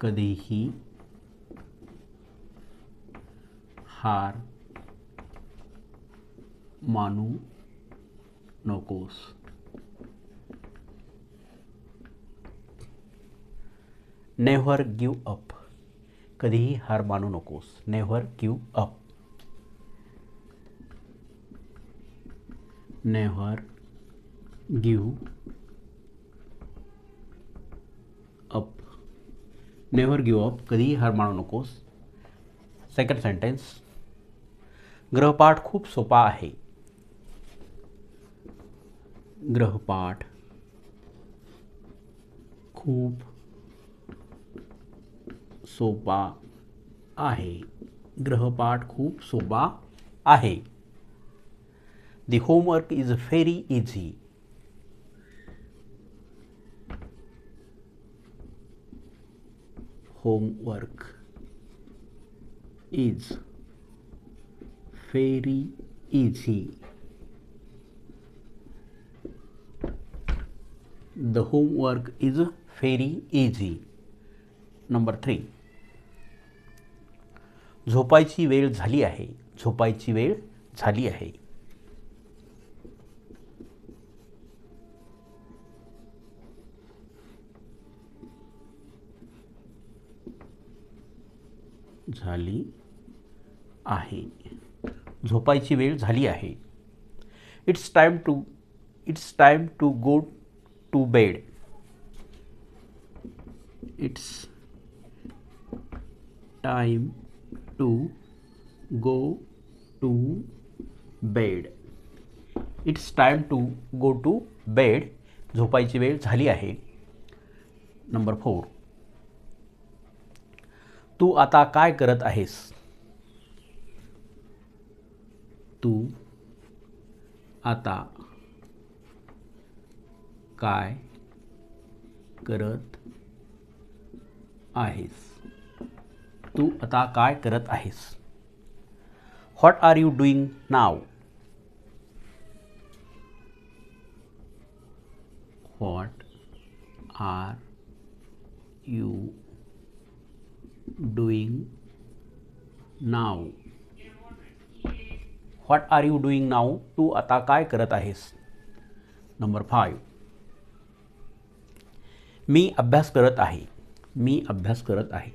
कधीही हार, मानू, नकोस। Never give up. कधीही हार, मानू, नकोस। Never give up. Never give up never give up कधीही हार मानू नकोस सेकंड सेंटेन्स ग्रहपाठ खूप सोपा आहे. ग्रहपाठ खूप सोपा आहे. ग्रहपाठ खूप सोपा आहे. The homework is very easy homework is very easy. The homework is very easy. Number three झोपायची वेळ झाली आहे झोपायची वेळ झाली आहे झाली आहे. झोपायची वेळ झाली आहे. It's time to it's time to go to bed it's time to go to bed it's time to go to bed झोपायची वेळ झाली आहे. नंबर फोर तू आता काय करत आहेस? तू आता काय करत आहेस? तू आता काय करत आहेस? What are you doing now what are you doing now? What are you doing now तू आता काय करत आहेस? नंबर फाईव्ह मी अभ्यास करत आहे. मी अभ्यास करत आहे.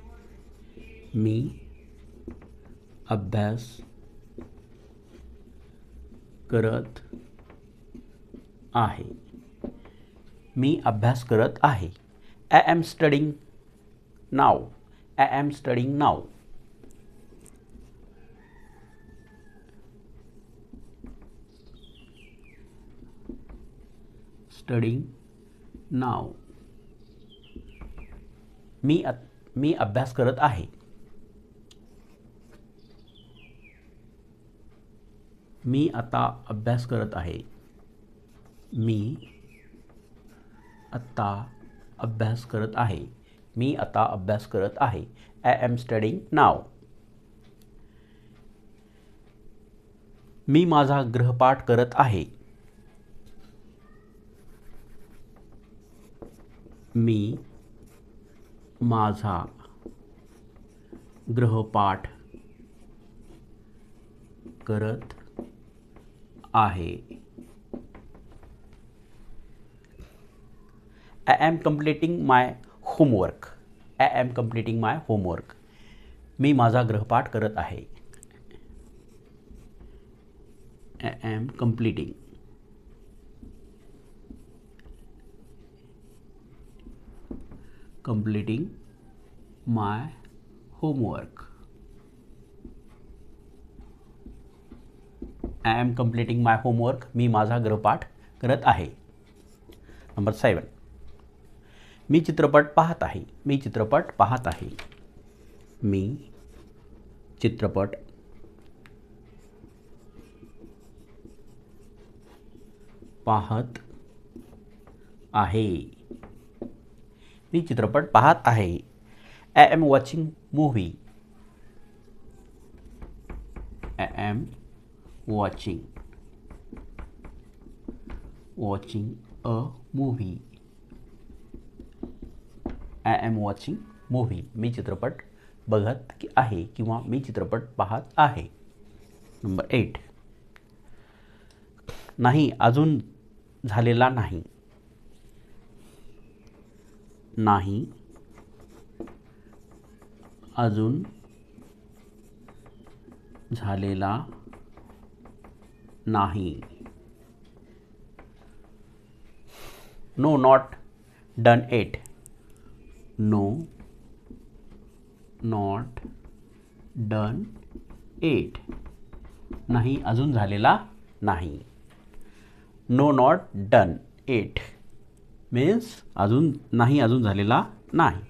मी अभ्यास करत आहे. मी अभ्यास करत आहे. I am studying now I am studying now. Studying now. मी मी अभ्यास करत आहे मी आता अभ्यास करत आहे मी आत्ता अभ्यास करत आहे मी आता अभ्यास करत आहे. आय एम स्टडिंग नाव मी माझा गृहपाठ करत आहे. मी माझा गृहपाठ करत आहे. I am completing my homework I am completing my homework मी माझा गृहपाठ करत आहे. I am completing completing my homework I am completing my homework मी माझा गृहपाठ करत आहे. नंबर सेवन मी चित्रपट पाहत आहे. मी चित्रपट पाहत आहे. मी चित्रपट पाहत आहे. मी चित्रपट पाहत आहे. I am watching movie I am watching watching a movie I am watching movie मी चित्रपट बघत की आहे किंवा मी चित्रपट पाहत आहे. नंबर एट नाही अजून झालेला नाही. नाही. अजून झालेला नाही. No not done yet no not done yet. नाही अजून झालेला नाही. No not done yet. Means अजून नाही अजून झालेला नाही.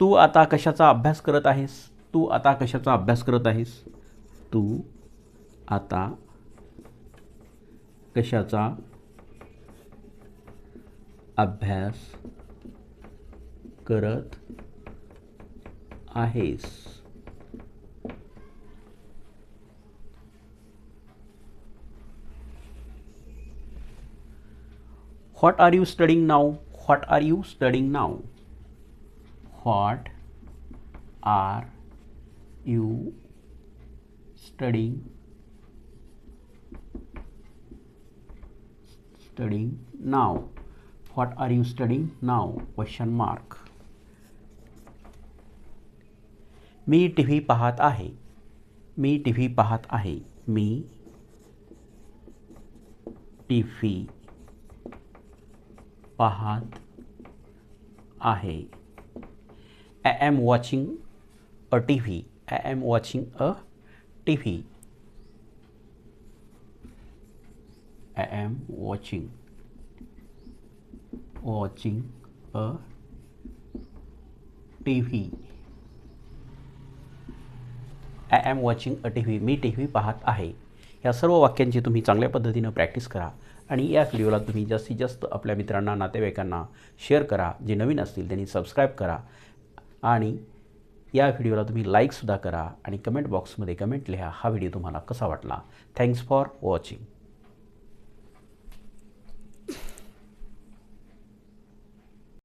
तू आता कशाचा अभ्यास करत आहेस? तू आता कशाचा अभ्यास करत आहेस? तू आता कशाचा अभ्यास करत आहेस What are you studying now? What are you studying now? What are you studying studying now? What are you studying now? Question mark. मी टी व्ही पाहत आहे. मी टी व्ही पाहत आहे. मी टी व्ही पाहत आहे. I am watching a T V. I am watching a T V. I am watching watching a T V I am watching a T V me T V पाहत आहे या सर्व वाक्यांची तुम्ही चांगल्या पद्धतीनं प्रॅक्टिस करा आणि या व्हिडिओला तुम्ही जास्तीत जास्त आपल्या मित्रांना नातेवाईकांना शेअर करा जे नवीन असतील त्यांनी सबस्क्राईब करा आणि या व्हिडिओला तुम्ही लाईकसुद्धा करा आणि कमेंट बॉक्समध्ये कमेंट लिहा हा व्हिडिओ तुम्हाला कसा वाटला थँक्स फॉर वॉचिंग